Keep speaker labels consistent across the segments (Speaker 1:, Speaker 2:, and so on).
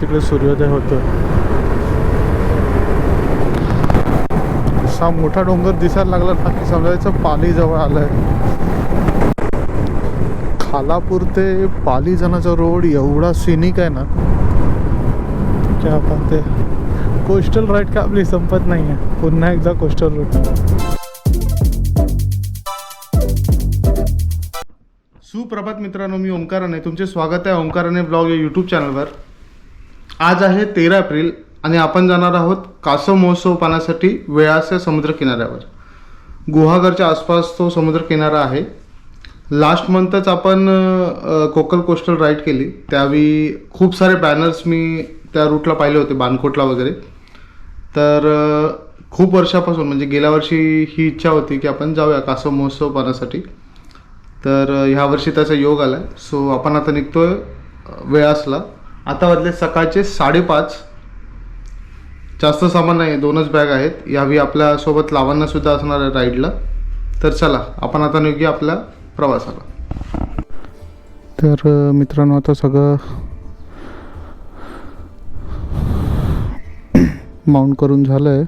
Speaker 1: तिकडे सूर्योदय होतो असा मोठा डोंगर दिसायला लागला ना की समजायचं पाली जवळ आलंय. खालापूर ते पाली जाण्याचा रोड एवढा सिनिक आहे ना क्या आपण ते कोस्टल राईड का आपली संपत नाही आहे पुन्हा एकदा कोस्टल रोड सुप्रभात मित्रांनो मी ओंकाराने. तुमचे स्वागत आहे ओंकाराने ब्लॉग या यूट्यूब चॅनलवर आज आहे तेरा एप्रिल आणि आपण जाणार आहोत कासव महोत्सव पाहण्यासाठी वेळास या समुद्र किनाऱ्यावर गुहागरच्या आसपास तो समुद्रकिनारा आहे. लास्ट मंथच आपण कोकल कोस्टल राईड केली. त्यावेळी खूप सारे बॅनर्स मी त्या रूटला पाहिले होते बानकोटला वगैरे. तर खूप वर्षापासून म्हणजे गेल्या वर्षी ही इच्छा होती की आपण जाऊया कासव महोत्सव पाहण्यासाठी. तर ह्या वर्षी त्याचा योग आला आहे सो आपण आता निघतोय आहे वेळासला. आता वाजले सकाळचे साडेपाच. जास्त सामान नाही दोनच बॅग आहेत. यावेळी आपल्यासोबत लावांनासुद्धा असणार आहे राईडला तर चला आपण आता निघूया आपल्या प्रवासाला. तर मित्रांनो आता सगळं माउंट करून झालं आहे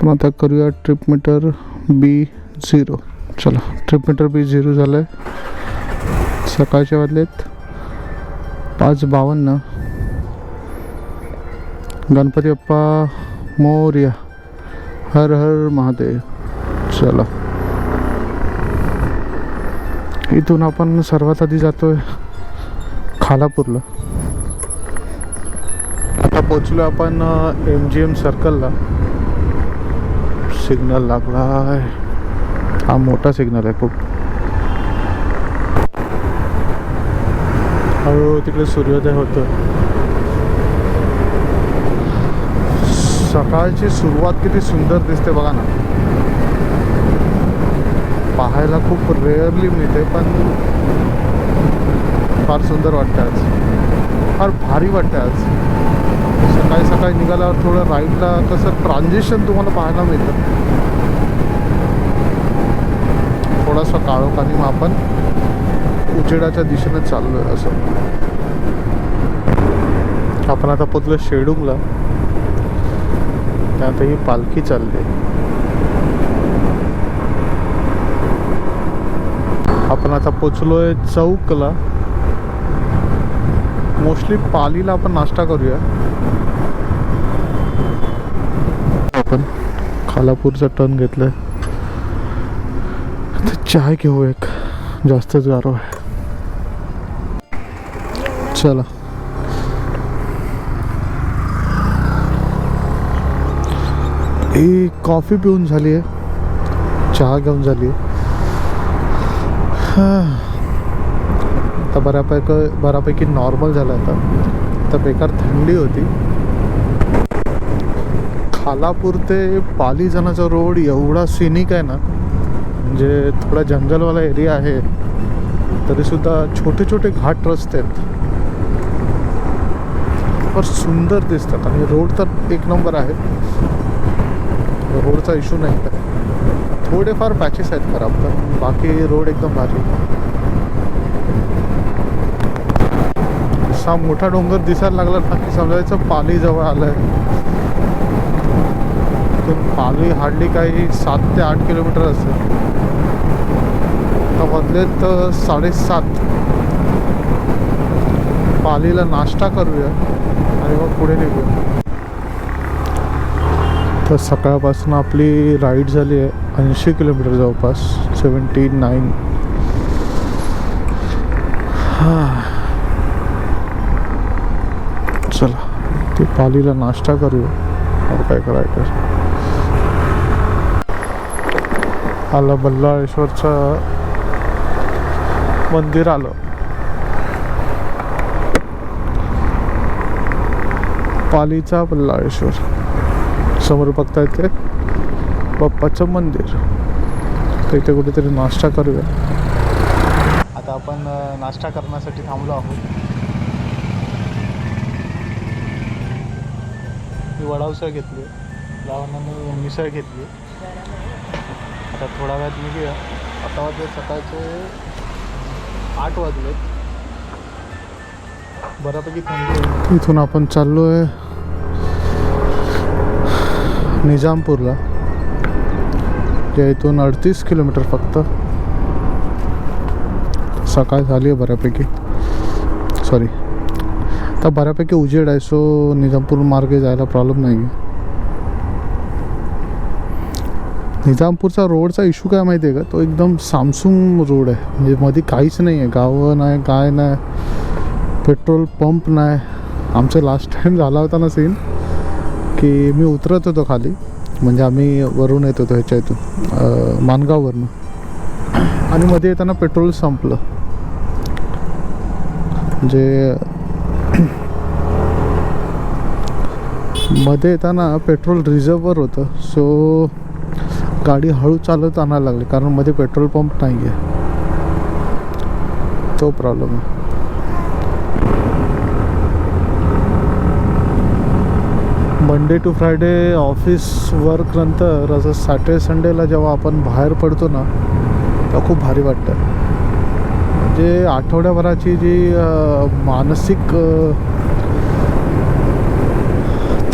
Speaker 1: पण आता करूया ट्रिप मीटर बी झिरो चला ट्रिप मीटर बी झिरो झालं आहे सकाळचे वाजलेत. पाच बावन्न गणपती बाप्पा मोर्या. हर हर महादेव. चला. इथून आपण सर्वात आधी जातोय खालापूरला. आता पोचलो आपण एम जी एम सर्कलला सिग्नल लागलाय. हा मोठा सिग्नल आहे खूप. हळूहळू तिकडे सूर्योदय होतो सकाळची सुरुवात किती सुंदर दिसते बघा ना. पाहायला खूप रेअरली मिळते पण फार सुंदर वाटतं आज. फार भारी वाटतं आज. सकाळी सकाळी निघाल्यावर थोडं राईडला कसं ट्रान्झिशन तुम्हाला पाहायला मिळतं. थोडासा काळोखानी मग आपण उजेडाच्या दिशेने चाललो आहे असं. आपण आता पोचलो शेडूंगला त्यात ही पालखी चालली. आपण आता पोचलोय चौकला. मोस्टली पालीला आपण नाश्ता करूया. आपण खालापूरचा टर्न घेतलाय. चहा घेऊ एक. जास्तच गारो आहे. चला ही कॉफी पिऊन झाली आहे. चहा घेऊन झाली आहे. आता बऱ्यापैकी बऱ्यापैकी नॉर्मल झालं आता. तर बेकार थंडी होती. खालापूर ते पाली जाण्याचा रोड एवढा सिनिक आहे ना म्हणजे थोडा जंगलवाला एरिया आहे तरीसुद्धा छोटे छोटे घाट रस्ते आहेत. फार सुंदर दिसतात. आणि रोड तर एक नंबर आहे रोडचा इशू नाही. तर थोडेफार पॅचेस आहेत खराब तर बाकी रोड एकदम भारी. असा मोठा डोंगर दिसायला लागला ना की समजायचं पाली जवळ आलंय. इथून पाली हार्डली काही सात ते आठ किलोमीटर असेल. तर मधले तर साडेसात पालीला नाश्ता करूया आणि मग पुढे निघूया. तर सकाळपासून आपली राईड झाली आहे ऐंशी किलोमीटर जवळपास सेवन्टी नाईन चला ते पालीला नाश्ता करूया. और काय करायचं? आलं बल्लाळेश्वरचं मंदिर आलं. पालीचा बल्लाळेश्वर समोर बघता येते बाप्पाचं मंदिर. तर इथे कुठेतरी नाश्ता करूया. आता आपण नाश्ता करण्यासाठी थांबलो आहोत. मी वडा उसळ घेतली. लावण्याने मिसळ घेतली. आता थोडा वेळात निघूया. आता वाजले सकाळचे आठ वाजलेत.
Speaker 2: बऱ्यापैकी थंडी
Speaker 1: इथून आपण चाललो आहे निजामपूरला. जे इथून अडतीस किलोमीटर फक्त. सकाळ झाली आहे बऱ्यापैकी. सॉरी आता बऱ्यापैकी उजेड आहे सो निजामपूर मार्गे जायला प्रॉब्लेम नाही आहे निजामपूरचा रोडचा इशू काय माहिती आहे का? तो एकदम सामसूम रोड आहे. म्हणजे मध्ये काहीच नाही आहे गावं नाही काय नाही. पेट्रोल पंप नाही. आमचं लास्ट टाईम झाला होता ना सीन की मी उतरत होतो खाली. म्हणजे आम्ही वरून येत होतो ह्याच्या इथून मानगाववरून. आणि मध्ये येताना पेट्रोल संपलं. म्हणजे मध्ये येताना पेट्रोल रिझर्ववर होतं. सो गाडी हळू चालत आणायला लागली. कारण मध्ये पेट्रोल पंप नाही आहे तो प्रॉब्लेम आहे. Monday to Friday office work नंतर असं सॅटर्डे संडेला जेव्हा आपण बाहेर पडतो ना तेव्हा खूप भारी वाटतं. म्हणजे आठवड्याभराची जी मानसिक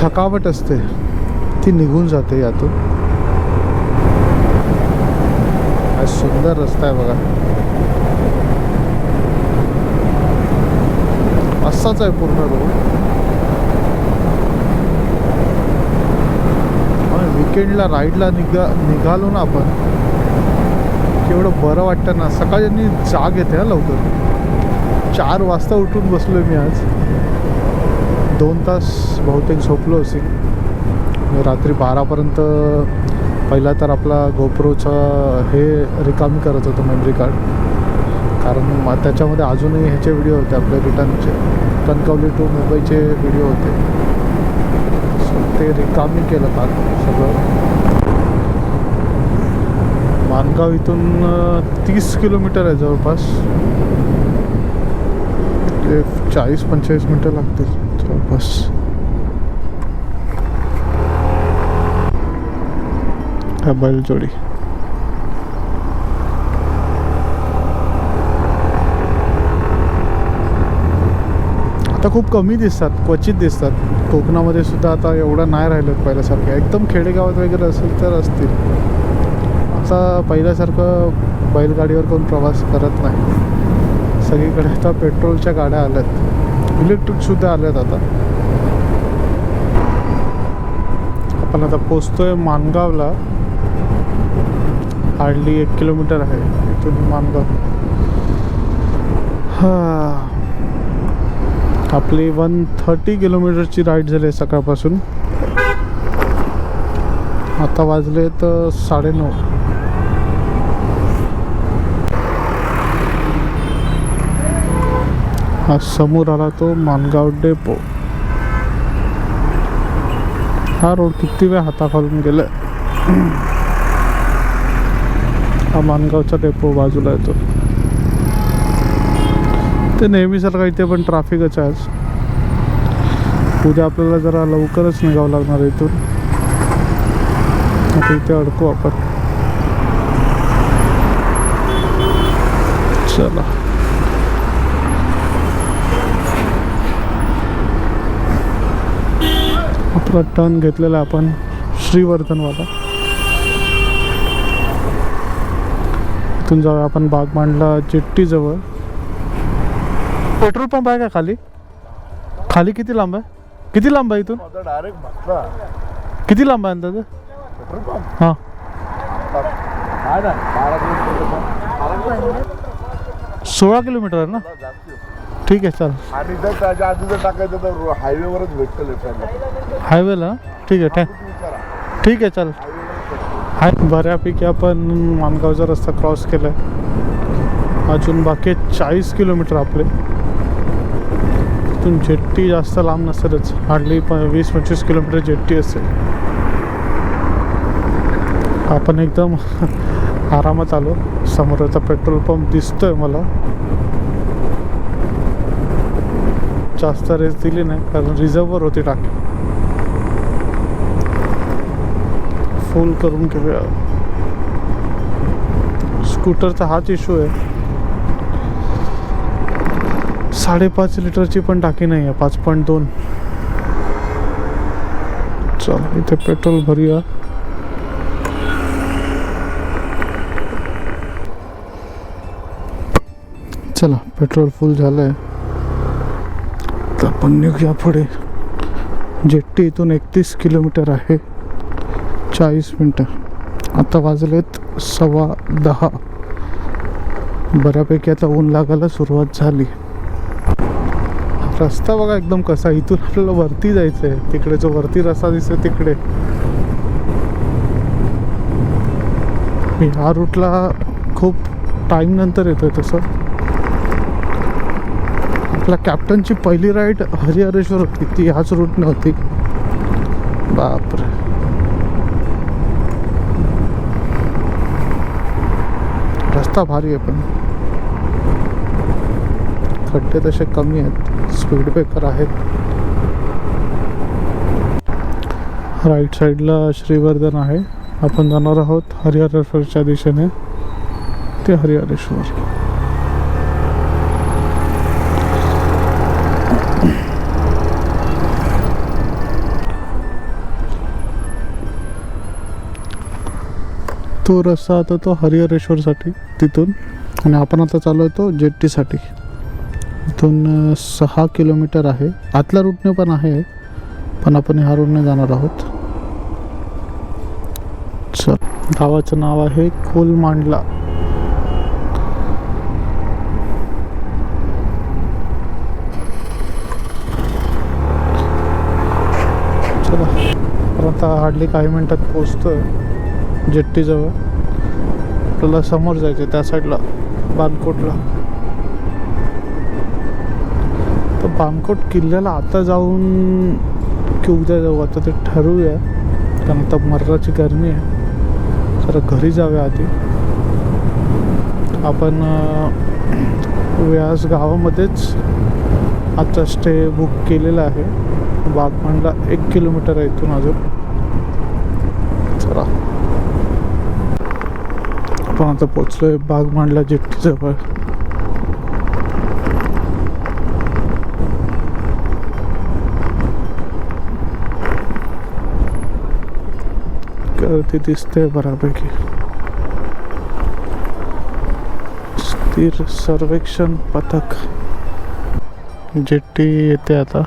Speaker 1: थकावट असते ती निघून जाते यातून. हा सुंदर रस्ता आहे बघा. असाच आहे पूर्ण रोड विकेंडला राईडला निघा निघालो ना आपण एवढं बरं वाटतं ना. सकाळी जाग येते ना लवकर. चार वाजता उठून बसलो मी आज. दोन तास बहुतेक झोपलो असेल. रात्री बारापर्यंत पहिला तर आपला गोप्रोचा हे रिकामी करत होतो मेमरी कार्ड कारण मग त्याच्यामध्ये अजूनही ह्याचे व्हिडिओ होते आपल्या रिटर्नचे. कणकवली टू मुंबईचे व्हिडिओ होते. ते रिकामी केलं काल सगळं. मानगाव इथून तीस किलोमीटर आहे जवळपास. ते चाळीस पंचेचाळीस मिनटं लागतील जवळपास. हा बैलजोडी. आता खूप कमी दिसतात क्वचित दिसतात. कोकणामध्ये सुद्धा आता एवढं नाही राहिलं पहिल्यासारखं. एकदम खेडेगावात वगैरे असेल तर असतील. आता पहिल्यासारखं बैलगाडीवर कोण प्रवास करत नाही. सगळीकडे आता पेट्रोलच्या गाड्या आल्यात. इलेक्ट्रिकसुद्धा आल्यात आता. आपण आता पोचतोय मानगावला हार्डली एक किलोमीटर आहे इथून मानगाव हा. आपली वन थर्टी किलोमीटरची राईड झाली आहे सकाळपासून. आता वाजले तर साडेनऊ. हा समोर आला तो मानगाव डेपो. हा रोड किती वेळ हाताखालून गेला हा मानगावचा डेपो बाजूला येतो. ते नेहमीसारखा इथे पण ट्रॅफिकच आहे आज. उद्या आपल्याला जरा लवकरच निघावं लागणार इथून. आता इथे अडकू आपण. चला. आपला टर्न घेतलेला आपण श्रीवर्धनवाला. इथून जाऊया आपण बागमांडला जेट्टीजवळ. पेट्रोल पंप आहे का खाली? खाली किती लांब आहे? किती लांब आहे इथून?
Speaker 2: डायरेक्ट
Speaker 1: किती लांब आहे अंदाजे?
Speaker 2: Petrol pump?
Speaker 1: हां. सोळा किलोमीटर आहे ना? ठीक आहे चाल
Speaker 2: आणि जर त्याच्या आधी जर टाकायचं तर हायवेवरच भेटतं
Speaker 1: हायवेला ठीक आहे ठीक. आहे चाल हाय बऱ्यापैकी आपण मानगावचा रस्ता क्रॉस केला अजून बाकी चाळीस किलोमीटर आपले. इथून जेट्टी जास्त लांब नसेलच हार्डली प वीस पंचवीस किलोमीटर जेट्टी असेल. आपण एकदम आरामात आलो. समोरचा पेट्रोल पंप दिसतोय मला. जास्त रेस दिली नाही कारण रिझर्वर होती टाकी. फुल करून घेऊया. स्कूटरचा हाच इशू आहे. साडेपाच लिटरची पण टाकी नाही आहे पाच पॉईंट दोन. चल इथे पेट्रोल भरूया. चला पेट्रोल फुल झालं आहे तर आपण निघूया पुढे. जेट्टी इथून एकतीस किलोमीटर आहे. चाळीस मिनटं. आता वाजलेत सव्वा दहा. बऱ्यापैकी आता ऊन लागायला सुरुवात झाली. रस्ता बघा एकदम कसा इथून आपल्याला वरती जायचं आहे तिकडे जो वरती रस्ता दिसतो तिकडे. मी हा रूटला खूप टाईम नंतर येतोय तसं. आपल्या कॅप्टनची पहिली राईड हरिहरेश्वर होती. ती ह्याच रूटने होती. बापरे. रस्ता भारी आहे पण. खड्डे तसे कमी आहेत. स्पीड ब्रेकर आहेत राईट साईडला श्रीवर्धन आहे. आपण जाणार आहोत हरिहरेश्वरच्या दिशेने. ते हरिहरेश्वर. तो रस्ता आता तो हरिहरेश्वरसाठी तिथून. आणि आपण आता चालू तो जेट्टीसाठी. इथून सहा किलोमीटर आहे. आतल्या रूटने पण आहे पण आपण ह्या रूटने जाणार आहोत. चल गावाचं नाव आहे कोलमांडला चला आता हार्डली काही मिनिटात पोचतोय जेट्टीजवळ. आपल्याला समोर जायचं आहे त्या साईडला बालकोटला. पामकोट किल्ल्याला आता जाऊन की उद्या जाऊ. आता ते ठरवूया. कारण आता मर्राची गरमी आहे. जरा घरी जाऊया आधी. आपण व्यास गावामध्येच आता स्टे बुक केलेला आहे. बागमांडला एक किलोमीटर आहे इथून अजून. चला. आपण आता पोचलोय बागमांडला जेट्टीजवळ गर्दी दिसते बऱ्यापैकी स्थिर सर्वेक्षण पथक। जेट्टी येते आता।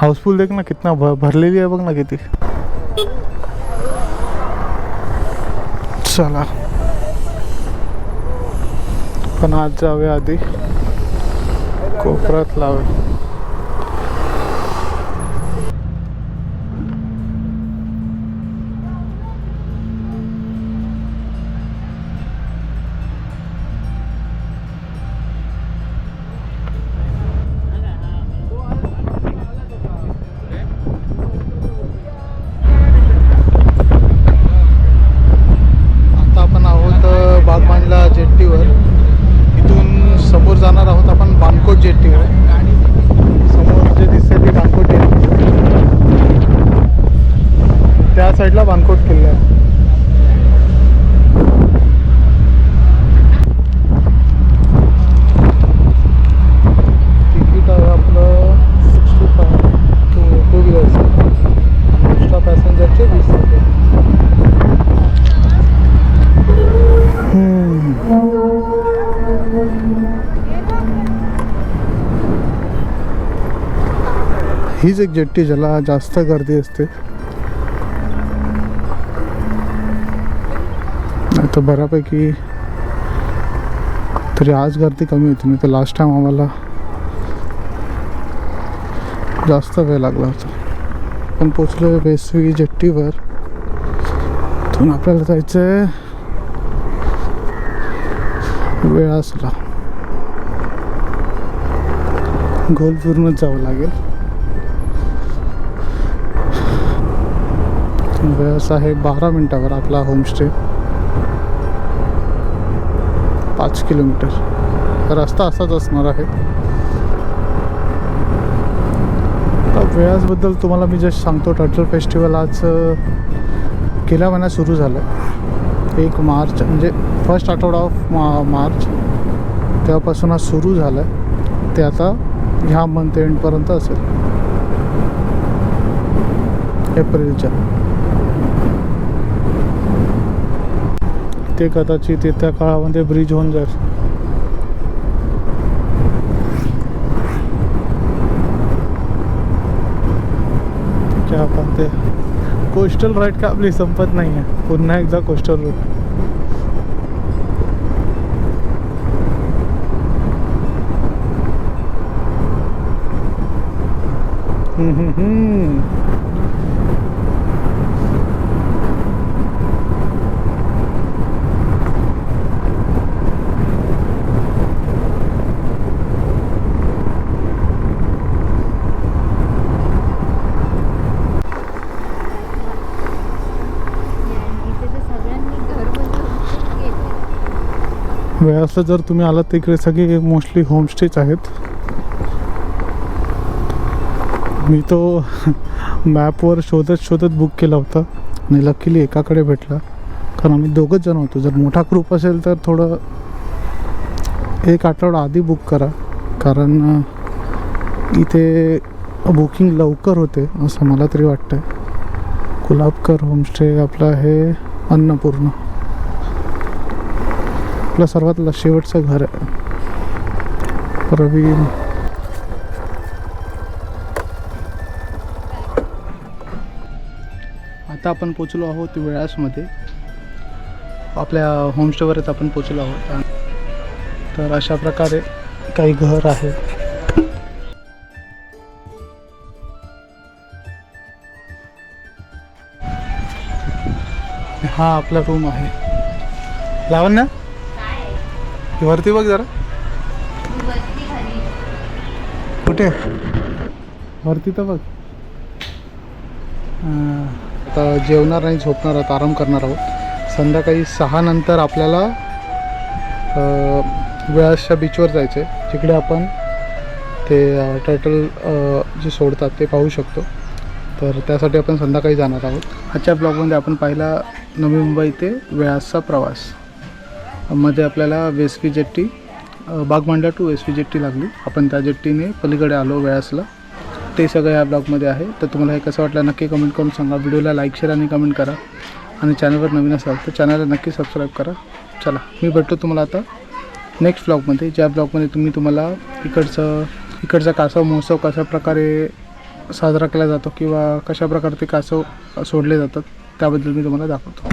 Speaker 1: हाऊसफुल देख कितना भ भरलेली आहे बघ ना किती। चला। पण आज जाऊया आधी। कोपऱ्यात लावे जाणार आहोत आपण बानकोट जेट्टीवर समोर जे दिसते ते बानकोट जेट्टी त्या साईडला बानकोट किल्ला आहे. हीच एक जेट्टी ज्याला जास्त गर्दी असते. नाही तर बऱ्यापैकी तरी आज गर्दी कमी होती नाही तर लास्ट टाइम आम्हाला जास्त वेळ लागला होता. पण पोचलो बेसवी जेट्टीवर. तिथून आपल्याला जायचं आहे वेळासला गोल फिरूनच जावं लागेल. वेळास आहे बारा मिनटावर आपला होमस्टे पाच किलोमीटर. रस्ता असाच असणार आहे. आता वेळासबद्दल तुम्हाला मी जस्ट सांगतो टर्टल फेस्टिवल आज गेल्या महिन्यात सुरू झालं एक मार्च म्हणजे फर्स्ट आठवडा ऑफ मा मार्च. तेव्हापासून आज सुरू झालं आहे ते आता ह्या मंथ एंडपर्यंत असेल. एप्रिलच्या. ते कदाचित येत्या काळामध्ये ब्रिज होऊन जाईल. क्या बात कोस्टल राईड का आपली संपत नाही आहे पुन्हा एकदा कोस्टल रोड हम्म, हम्म, हम्म.
Speaker 3: इथे तर सगळ्यांनी घर बंद केलं
Speaker 1: वेळासला जर तुम्ही आलात तिकडे सगळे मोस्टली होमस्टेच आहेत. मी तो मॅपवर शोधत शोधत बुक केला होता आणि लकीली एकाकडे भेटला. कारण आम्ही दोघंच जण होतो. जर मोठा ग्रुप असेल तर थोडं एक आठवडा आधी बुक करा. कारण इथे बुकिंग लवकर होते असं मला तरी वाटतं गुलाबकर होमस्टे आपलं हे अन्नपूर्ण. आपलं सर्वात शेवटचं घर आहे. प्रवीण. आता आपण पोचलो आहोत वेळासमध्ये. आपल्या होमस्टेवरच आपण पोचलो आहोत. तर अशा प्रकारे काही घर आहे. हा आपला रूम आहे. लावण ना. वरती बघ जरा. कुठे? वरती तर बघ. आता जेवणार नाही झोपणार आहोत आराम करणार आहोत. संध्याकाळी सहा नंतर आपल्याला वेळासच्या बीचवर जायचं आहे जिकडे आपण ते टायटल जे सोडतात ते पाहू शकतो. तर त्यासाठी आपण संध्याकाळी जाणार आहोत. आजच्या ब्लॉगमध्ये आपण पाहिला नवी मुंबई ते वेळासचा प्रवास. मध्ये आपल्याला वेस्वी जेट्टी अ, बागमांडा टू वेस्वी जेट्टी लागली. आपण त्या जेट्टीने पलीकडे आलो वेळासला. ते सगळं या ब्लॉगमध्ये आहे. तर तुम्हाला हे कसं वाटलं नक्की कमेंट करून सांगा. व्हिडिओला लाईक शेअर आणि कमेंट करा. आणि चॅनलवर नवीन असाल तर चॅनलला नक्की सबस्क्राईब करा. चला मी भेटतो तुम्हाला आता नेक्स्ट ब्लॉगमध्ये ज्या ब्लॉगमध्ये तुम्ही तुम्हाला इकडचं इकडचा कासव महोत्सव कशा प्रकारे साजरा केला जातो किंवा कशा प्रकारे ते कासव सोडले जातात त्याबद्दल मी तुम्हाला दाखवतो.